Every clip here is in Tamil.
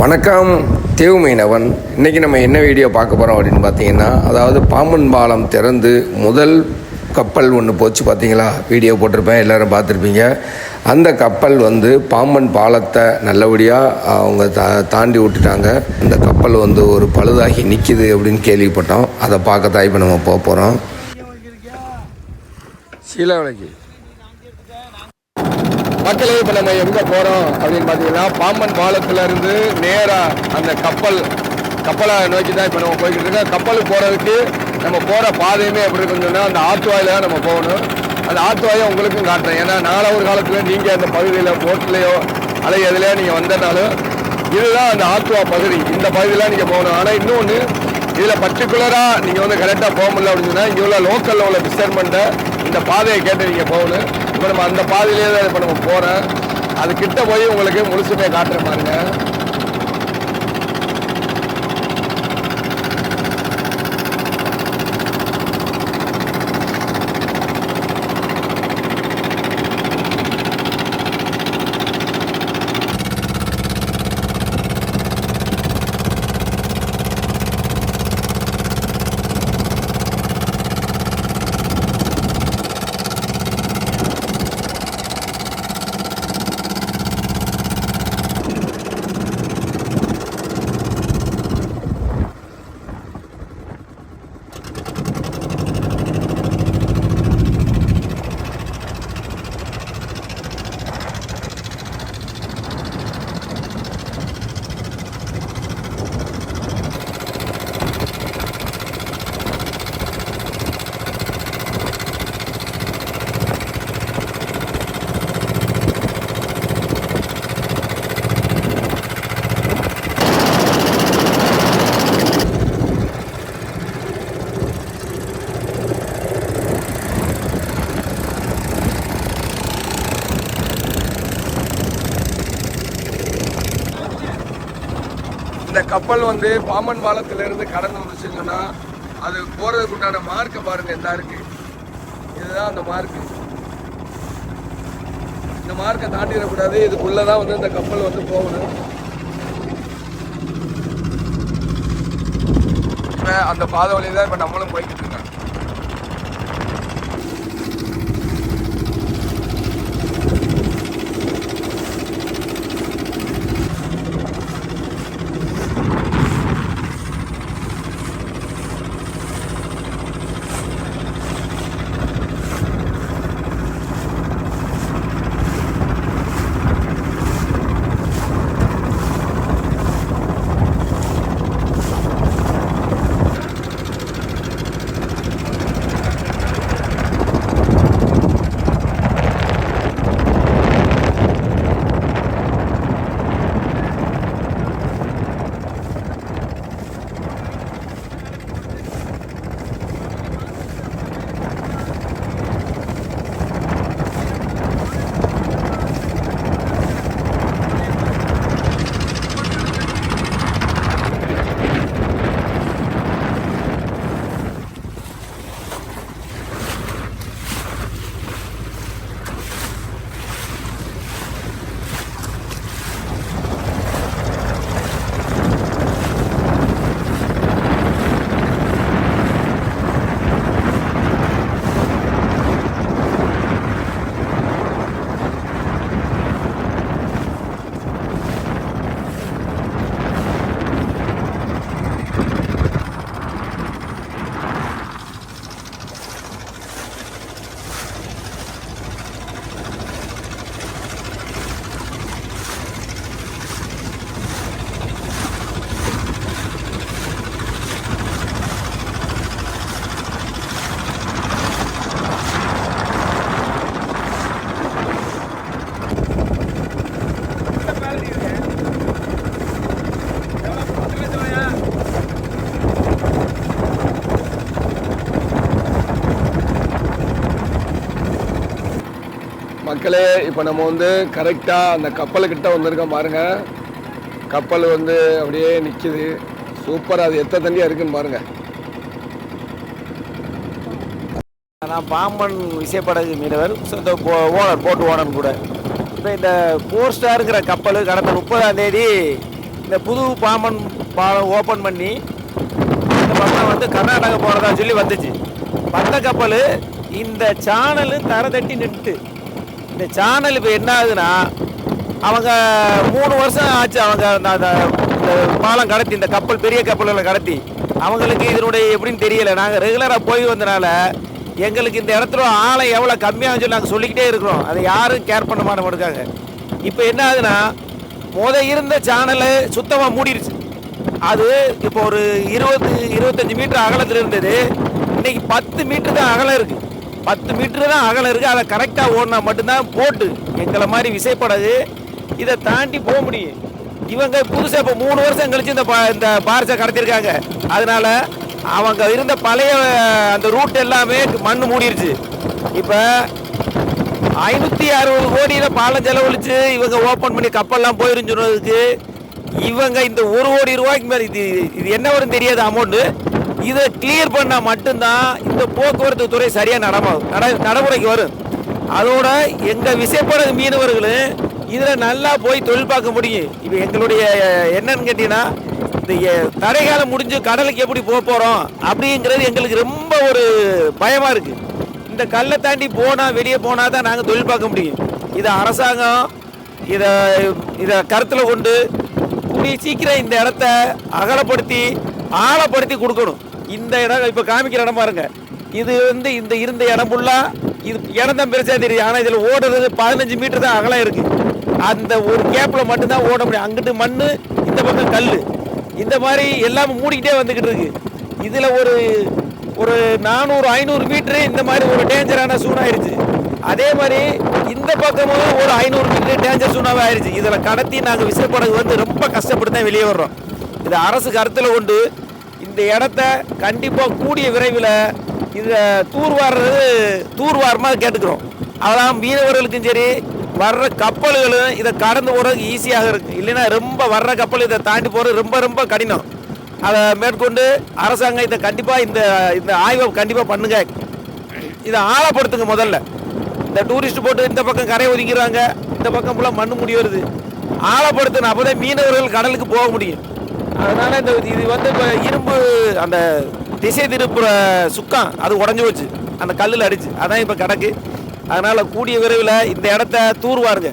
வணக்கம் தேவு மீனவன். இன்றைக்கி நம்ம என்ன வீடியோ பார்க்க போகிறோம் அப்படின்னு பார்த்தீங்கன்னா அதாவது பாம்பன் பாலம் திறந்து முதல் கப்பல் ஒன்று போச்சு பார்த்தீங்களா? வீடியோ போட்டிருப்பேன் எல்லோரும் பார்த்துருப்பீங்க. அந்த கப்பல் வந்து பாம்பன் பாலத்தை நல்லபடியாக அவங்க தா தாண்டி விட்டுட்டாங்க. அந்த கப்பல் வந்து ஒரு பழுதாகி நிற்கிது அப்படின்னு கேள்விப்பட்டோம். அதை பார்க்க தான் இப்போ நம்ம போக போகிறோம் சீலாவளைக்கு. மக்களே இப்போ நம்ம எங்கே போகிறோம் அப்படின்னு பார்த்தீங்கன்னா பாம்பன் பாலத்துல இருந்து நேராக அந்த கப்பல் கப்பலை நோக்கி தான் இப்போ நம்ம போய்கிட்டு இருக்கோம். கப்பலுக்கு போகிறதுக்கு நம்ம போகிற பாதையுமே எப்படி இருக்குன்னு சொன்னால் அந்த ஆத்துவாயில் தான் நம்ம போகணும். அந்த ஆத்துவாயை உங்களுக்கும் காட்டுறேன். ஏன்னா நாலாவது ஒரு காலத்தில் நீங்கள் அந்த பகுதியில் போட்லேயோ அல்லது எதுலையோ நீங்கள் வந்தனாலும் இதுதான் அந்த ஆத்துவா பகுதி. இந்த பகுதியில் நீங்கள் போகணும். ஆனால் இன்னொன்று இதில் பர்டிகுலராக நீங்கள் வந்து கரெக்டாக போக முடியல அப்படின்னு சொன்னால் இங்கே உள்ள லோக்கலில் உள்ள டிஸ்டர்மெண்ட்டை இந்த பாதையை கேட்டு நீங்கள் போகணும். இப்போ நம்ம அந்த பாதையிலே தான் இப்போ நம்ம போகிறேன் அது கிட்ட போய் உங்களுக்கு முழுசுமே காட்டுற பாருங்க கப்பல் வந்து பாம்பன் பாலத்திலிருந்து கடந்து வந்துச்சுன்னா அது போறதுக்கு உண்டான மார்க்கை பாருங்க என்ன இருக்கு இதுதான் அந்த மார்க்கு இந்த மார்க்கை தாண்டிடக்கூடாது. இதுக்குள்ளதான் வந்து இந்த கப்பல் வந்து போகணும். அந்த பாதை வழி தான் இப்ப நம்மளும் போய்கிட்டு மக்களே இப்போ நம்ம வந்து கரெக்டாக அந்த கப்பலுக்கிட்ட வந்திருக்கோம் பாருங்கள் கப்பல் வந்து அப்படியே நிற்கிது சூப்பராக அது எத்தனை தண்டியாக இருக்குன்னு பாருங்கள் நான் பாம்பன் விசைப்படகு மீனவர். இந்த ஓனர் போட்டு ஓனர் கூட. இப்போ இந்த ஃபோர் இருக்கிற கப்பல் கடந்த முப்பதாம் தேதி இந்த புது பாம்பன் பாலம் ஓப்பன் பண்ணி இந்த பக்கம் வந்து கர்நாடகா போகிறதா சொல்லி வந்துச்சு. வந்த கப்பல் இந்த சேனலு தர தட்டி நின்றுட்டு இந்த சேனல் இப்போ என்ன ஆகுதுன்னா அவங்க மூணு வருஷம் ஆச்சு அவங்க அந்த- அந்த பாலம் கடத்தி இந்த கப்பல் பெரிய கப்பல்களை கடத்தி. அவங்களுக்கு இதனுடைய எப்படின்னு தெரியலை. நாங்கள் ரெகுலராக போய் வந்தனால எங்களுக்கு இந்த இடத்துல ஆழம் எவ்வளோ கம்மியாகும் சொல்லி நாங்கள் சொல்லிக்கிட்டே இருக்கிறோம். அதை யாரும் கேர் பண்ண மாட்ட மாட்டாங்க இப்போ என்ன ஆகுதுன்னா முத இருந்த சேனலு சுத்தமாக மூடிடுச்சு அது இப்போ ஒரு இருபது இருபத்தஞ்சு மீட்டர் அகலத்தில் இருந்தது. இன்னைக்கு பத்து மீட்டர் தான் அகலம் இருக்குது பத்து மீட்டர் தான் அகலம் இருக்குது அதை கரெக்டாக ஓடினா மட்டும்தான் போட்டு. எங்களை மாதிரி விசைப்படாது. இதை தாண்டி போக முடியும். இவங்க புதுசாக இப்போ மூணு வருஷம் கழிச்சு இந்த பா- இந்த பாரிசை கடத்திருக்காங்க. அதனால் அவங்க இருந்த பழைய அந்த ரூட் எல்லாமே மண் மூடிருச்சு. இப்போ ஐநூற்றி அறுபது கோடியில் பாலம் செலவழித்து இவங்க ஓப்பன் பண்ணி கப்பல்லாம் போயிருந்து சொன்னதுக்கு இவங்க இந்த ஒரு கோடி ரூபாய்க்கு மேலே இது இது என்ன வரும் தெரியாது அமௌண்ட்டு இதை கிளியர் பண்ணால் மட்டும்தான் இந்த போக்குவரத்து துறை சரியாக நடமாகும் நட நடைமுறைக்கு வரும். அதோட எங்கள் விசைப்படகு மீனவர்களும் இதில் நல்லா போய் தொழில் பார்க்க முடியும். இப்போ எங்களுடைய என்னன்னு கேட்டிங்கன்னா இந்த தடை காலம் முடிஞ்சு கடலுக்கு எப்படி போக போகிறோம் அப்படிங்கிறது எங்களுக்கு ரொம்ப ஒரு பயமாக இருக்குது இந்த கல்லை தாண்டி போனால் வெளியே போனால் தான் நாங்கள் தொழில் பார்க்க முடியும். இதை அரசாங்கம் இதை இதை கருத்தில் கொண்டு கூடிய சீக்கிரம் இந்த இடத்த அகலப்படுத்தி ஆழப்படுத்தி கொடுக்கணும். இந்த இடம் இப்போ காமிக்கிற இடம் பாருங்க. இது வந்து இந்த இருந்த இடம் ஃபுல்லாக இது இடம் தான் பெருசாக தெரியுது. ஆனால் இதில் ஓடுறது பதினஞ்சு மீட்டர் தான் அகலம் இருக்குது அந்த ஒரு கேப்பில் மட்டும்தான் ஓட முடியும். அங்கிட்டு மண் இந்த பக்கம் கல் இந்த மாதிரி எல்லாமே மூடிக்கிட்டே வந்துக்கிட்டு இருக்கு. இதில் ஒரு ஒரு நானூறு ஐநூறு மீட்ரு இந்த மாதிரி ஒரு டேஞ்சரான சூனாயிருச்சு அதே மாதிரி இந்த பக்கமும் ஒரு ஐநூறு மீட்டர் டேஞ்சர் சூனாகவே ஆயிடுச்சு இதில் கடத்தி நாங்கள் விசைப்படகு வந்து ரொம்ப கஷ்டப்பட்டு தான் வெளியே வர்றோம். இதை அரசு கருத்தில் கொண்டு இந்த இடத்த கண்டிப்பாக கூடிய விரைவில் இதை தூர்வாடுறது தூர்வாரமாக கேட்டுக்கிறோம். அதான் மீனவர்களுக்கும் சரி வர்ற கப்பல்களும் இதை கடந்து போகிறதுக்கு ஈஸியாக இருக்குது இல்லைன்னா ரொம்ப வர்ற கப்பல் இதை தாண்டி போகிறது ரொம்ப ரொம்ப கடினம். அதை மேற்கொண்டு அரசாங்கம் இதை கண்டிப்பாக இந்த இந்த ஆய்வை கண்டிப்பாக பண்ணுங்க. இதை ஆழப்படுத்துங்க முதல்ல. இந்த டூரிஸ்ட் போட்டு இந்த பக்கம் கரை ஒதுக்கிறாங்க இந்த பக்கம் ஃபுல்லாக மண்ணு முடி வருது. ஆழப்படுத்தணும் அப்போதான் மீனவர்கள் கடலுக்கு போக முடியும். அதனால இந்த இது வந்து இப்போ இரும்பு அந்த திசை திருப்புற சுக்கம் அது உடஞ்சி போச்சு. அந்த கல்லில் அடிச்சு. அதான் இப்போ கிடக்கு. அதனால் கூடிய விரைவில் இந்த இடத்த தூர்வாருங்க.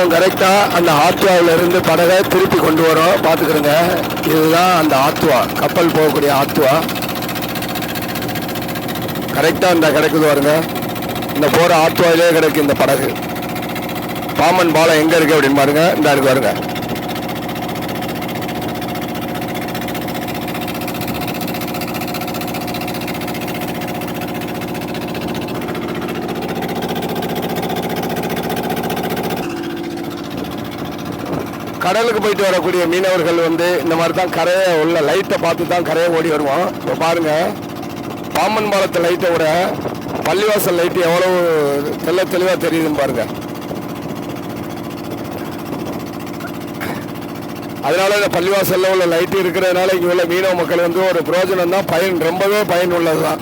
இன்னும் கரெக்டாக அந்த ஆத்துவாவிலிருந்து படகை திருப்பி கொண்டு வரோம். பார்த்துக்கிறோங்க. இதுதான் அந்த ஆத்துவா கப்பல் போகக்கூடிய ஆத்துவா கரெக்டாக இந்த கிடைக்குது வருங்க இந்த போகிற ஆத்துவாயிலே கிடைக்கும் இந்த படகு. பாமன் பாலம் எங்கே இருக்குது அப்படின்னு பாருங்கள் இந்த அடுக்கு வருங்க கடலுக்கு போயிட்டு வரக்கூடிய மீனவர்கள் வந்து இந்த மாதிரி தான் கரையை உள்ள லைட்டை பார்த்து தான் கரையை ஓடி வருவோம் இப்போ பாருங்க பாம்பன் பாலத்து லைட்டை விட பள்ளிவாசல் லைட்டு எவ்வளவு தெள்ள தெளிவாக தெரியுதுன்னு பாருங்க. அதனால இந்த பள்ளிவாசலில் உள்ள லைட்டு இருக்கிறதுனால இங்கே உள்ள மீனவ மக்கள் வந்து ஒரு பிரயோஜனம் தான் பயன் ரொம்பவே பயன் உள்ளது தான்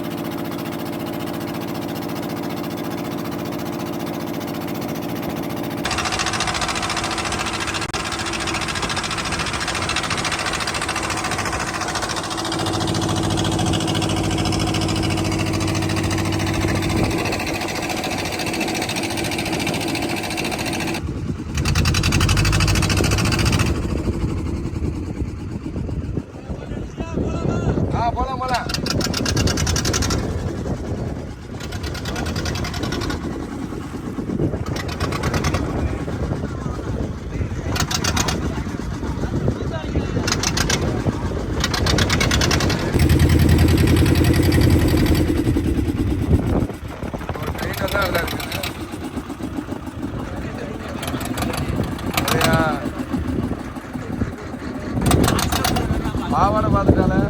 பாவாடை பார்த்துட்டாலே